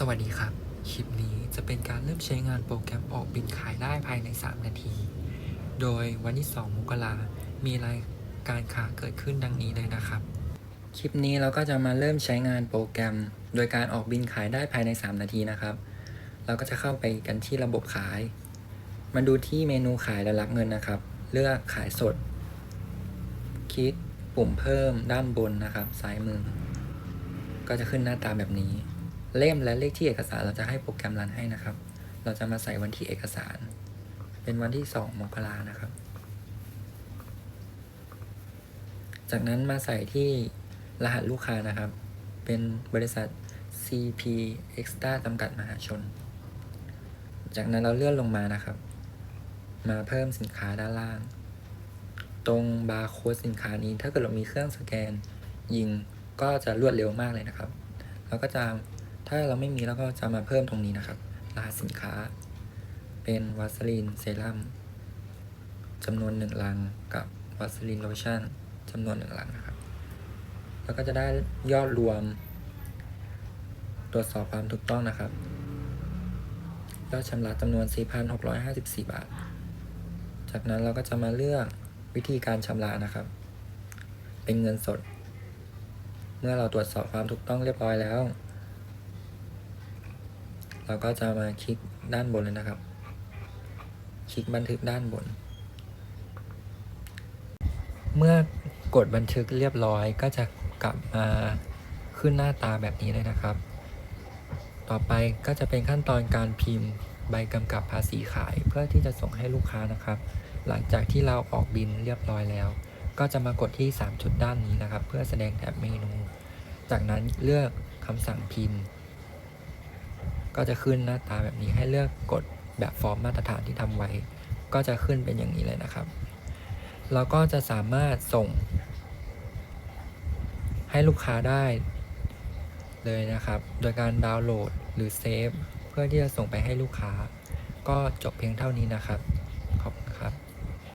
สวัสดีครับ คลิปนี้จะเป็นการเริ่มใช้งานโปรแกรมออกบินขายได้ภายใน 3 นาที โดยวันที่ 2 มกรามีรายการค้าเกิดขึ้นดังนี้เลยนะครับ คลิปนี้เราก็จะมาเริ่มใช้งานโปรแกรม โดยการออกบินขายได้ภายใน 3 นาทีนะครับ เราก็จะเข้าไปกันที่ระบบขาย มาดูที่เมนูขายและรับเงินนะครับ เลือกขายสด คลิกปุ่มเพิ่มด้านบนนะครับ ซ้ายมือ ก็จะขึ้นหน้าตาแบบนี้ เล่มและเลขที่เอกสารเราจะให้โปรแกรมรันให้นะครับ เราจะมาใส่วันที่เอกสาร เป็นวันที่ 2 มกรานะครับ จากนั้นมาใส่ที่รหัสลูกค้านะครับ เป็นบริษัท CP Extra จำกัดมหาชน จากนั้นเราเลื่อนลงมานะครับ มาเพิ่มสินค้าด้านล่าง ตรงบาร์โค้ดสินค้านี้ถ้าเกิดเรามีเครื่องสแกนยิงก็จะรวดเร็วมากเลยนะครับ เราก็จะ ถ้าเราไม่มีเราก็จะมาเพิ่มตรงนี้นะครับ รหัสสินค้า เป็นวัสลีนเซรั่มจำนวนหนึ่งลังกับวัสลีนโลชั่นจำนวนหนึ่งลังนะครับ แล้วก็จะได้ยอดรวม ตรวจสอบความถูกต้องนะครับยอดชำระจำนวน 4,654 บาท จากนั้นเราก็จะมาเลือกวิธีการชำระนะครับ เป็นเงินสด เมื่อเราตรวจสอบความถูกต้องเรียบร้อยแล้ว เราก็จะมาคลิกด้านบนเลยนะครับ คลิกบันทึกด้านบน เมื่อกดบันทึกเรียบร้อยก็จะกลับมาขึ้นหน้าตาแบบนี้เลยนะครับ ต่อไปก็จะเป็นขั้นตอนการพิมพ์ใบกำกับภาษีขายเพื่อที่จะส่งให้ลูกค้านะครับ หลังจากที่เราออกบินเรียบร้อยแล้ว ก็จะมากดที่ 3 จุดด้านนี้นะครับ เพื่อแสดงแถบเมนู จากนั้นเลือกคำสั่งพิมพ์ ก็จะขึ้นหน้าตาแบบนี้ให้เลือกกดแบบฟอร์มมาตรฐานที่ทำไว้ ก็จะขึ้นเป็นอย่างนี้เลยนะครับเราก็จะสามารถส่ง ให้ลูกค้าได้เลยนะครับ โดยการดาวน์โหลดหรือเซฟเพื่อที่จะส่งไปให้ลูกค้า ก็จบเพียงเท่านี้นะครับ